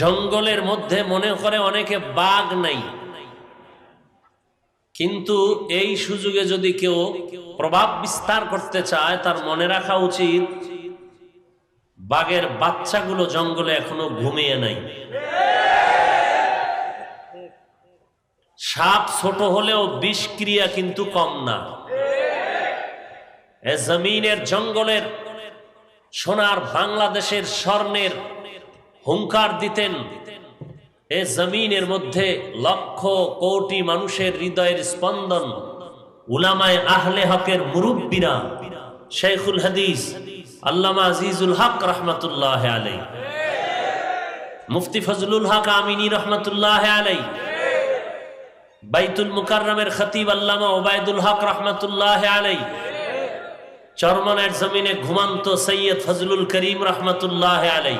জঙ্গলের মধ্যে মনে করে অনেকে বাঘ নাই। কিন্তু এই সুযোগে যদি কেউ প্রভাব বিস্তার করতে চায়, তার মনে রাখা উচিত, বাঘের বাচ্চাগুলো জঙ্গলে এখনও ঘুমিয়ে নাই। সাপ ছোট হলেও বিষক্রিয়া কিন্তু কম না। জমিনের জঙ্গলের সোনার বাংলাদেশের স্বর্ণের হুঙ্কার দিতেন। এ জমিনের মধ্যে লক্ষ কোটি মানুষের হৃদয়ের স্পন্দন। উলামায় আহলে হকের মুরব্বীরা, শেখুল হাদিস, আল্লামা আজিজুল হক রহমতুল্লাহ আলাই মুফতি ফজলুল হক আমিনী রহমতুল্লাহ আলাই বাইতুল খতিব আল্লামা ওবায়দুল হক রহমতুল্লাহ আলাই চরমনের জমিনে ঘুমান্ত সৈয়দ ফজলুল করিম রহমতুল্লাহ আলাই